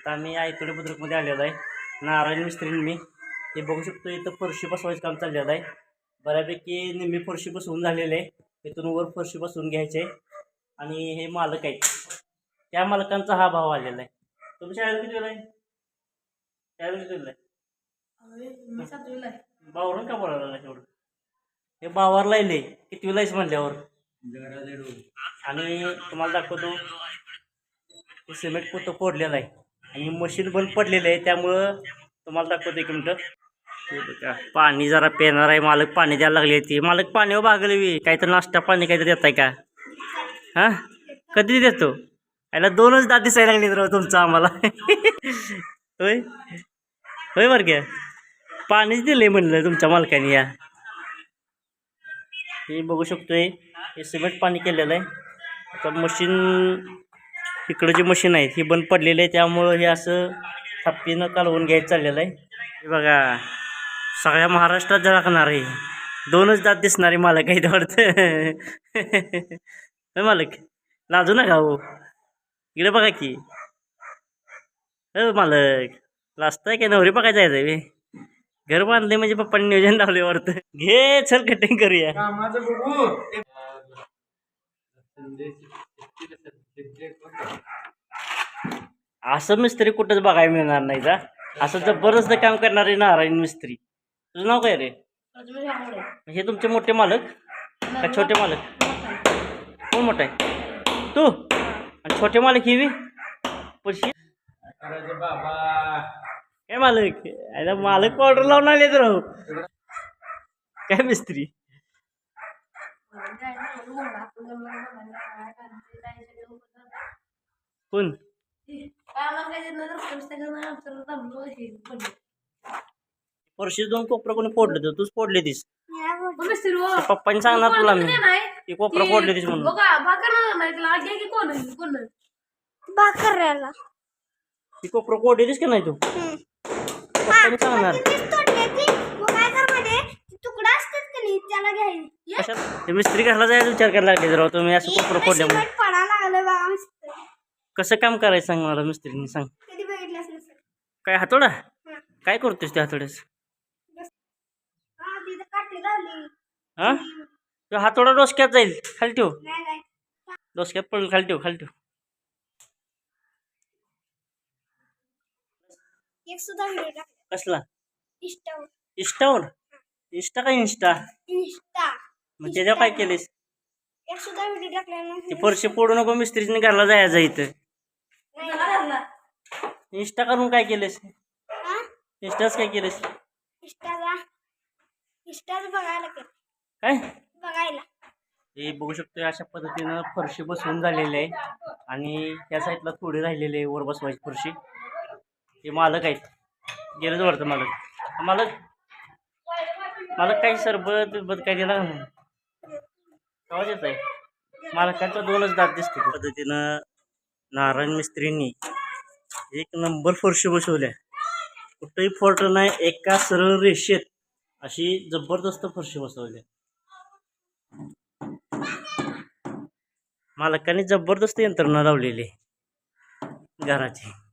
आता आम्ही आयतोडे बुद्रुकमध्ये आलेलो आहे. नारायण मिस्त्रीने मी. हे बघू शकतो इथं फरशी बसवायचं काम चाललेलं आहे. बऱ्यापैकी निम्मी फरशी बसवून झालेले आहे. इथून वर फरशी बसवून घ्यायचे. आणि हे मालक आहेत. त्या मालकांचा हा भाव आलेला आहे. तुम्ही शाळेला किती आहे? शाळेला किती आहे? मी बावरून का बोलायला एवढं? हे बावारला येले किती वेळाच म्हणल्यावर? आणि तुम्हाला दाखवतो. सिमेंट पोतं फोडलेलं आहे. आणि मशीन बंद पडलेलं आहे त्यामुळं तुम्हाला दाखवतो एक मिनटं. बघा, पाणी जरा पेणार आहे मालक पाणी द्यायला लागले ती. मालक पाण्यावर भागले हो वी काहीतरी नाश्ता पाणी काहीतरी देताय का? हां? कधी देतो? याला दोनच दात दिसायला लागले राव तुमचं आम्हाला. होय? होय बरं घ्या पाणीच दिलंय म्हणलं तुमच्या मालकाने या. हे बघू शकतोय हे सिमेंट पाणी केलेलं आहे. आता मशीन इकडं जे मशीन आहेत हे बंद पडलेलं आहे त्यामुळं हे असं थापीनं कालवून घ्यायचं चाललेलं आहे. हे बघा सगळ्या महाराष्ट्रात झळकणार आहे दोनच दात दिसणारे मालक काही वाटतं. होय मालक? लाजू नका हो. इकडे बघा की. हो मालक लाजताय काय? नवरी बघायचं आहे बे? घर बांधले म्हणजे पप्पांनी नियोजन लावले वाटतं. घे चल कटिंग करूया. बघू. असं मिस्त्री कुठंच बघायला मिळणार नाही जा. असं जबरदस्त काम करणारे नारायण मिस्त्री. तुझं नाव काय रे? हे तुमचे मोठे मालक? का छोटे मालक. कोण मोठा आहे? तू? आणि छोटे मालक ही पैसे? काय मालक? अरे मालक पावडर लावून आले तर राहू काय मिस्त्री कोण? वर्षी दोन कोपरं कोणी फोडले तर तूच फोडले तीस. पप्पांनी सांगणार तुला मी. कोपरं फोडले तीस म्हणून. ती कोपरं फोडली तीस का नाही तू? पप्पांनी सांगणार. ते मिस्त्री घरला जायचा विचार करायला लागले जरा तुम्ही असं कोपरं फोडल्यामुळे. सिमेंट पडा लागलं बघा मिस्टर कसं काम करायचं सांग मला मिस्त्रीने सांग. कधी काय हातोडा? काय करतोस त्या हातोड्यास? हा हा? तो हातोडा डोसक्यात जाईल खाली ठेव. डोसक्यात पडेल खाली ठेव खाली ठेव. कसला? इंस्टावर इंस्टावर इंस्टा का इंस्टा इंस्टा मग त्याच्यावर काय केलेस सुद्धा व्हिडिओ ते फरशी पोडू नको मिस्त्रीने घरला जायचं इथं. इंस्टा करून काय केलेस इंस्टाच काय केलेस इंस्टाला इंस्टाच बघायला के काय? बघायला. हे बघू शकतो अशा पद्धतीनं फरशी बसवून झालेली आहे. आणि त्या साईडला थोडी राहिलेली आहे वर बसवायची फरशी. हे मालक आहेत. गेलंच वाटतं मालक. मालक मला काही सरबत बिरबत काय दिला नाही? आवाज येत आहे मालकांचा दोनच दात दिसते पद्धतीनं नारायण मिस्त्रींनी एक नंबर फरशी बसवल्या. कुठंही फॉल्ट नाही एका सरळ रेषेत अशी जबरदस्त फरशी बसवल्या. मालकाने जबरदस्त यंत्रणा लावलेली आहे. घराची.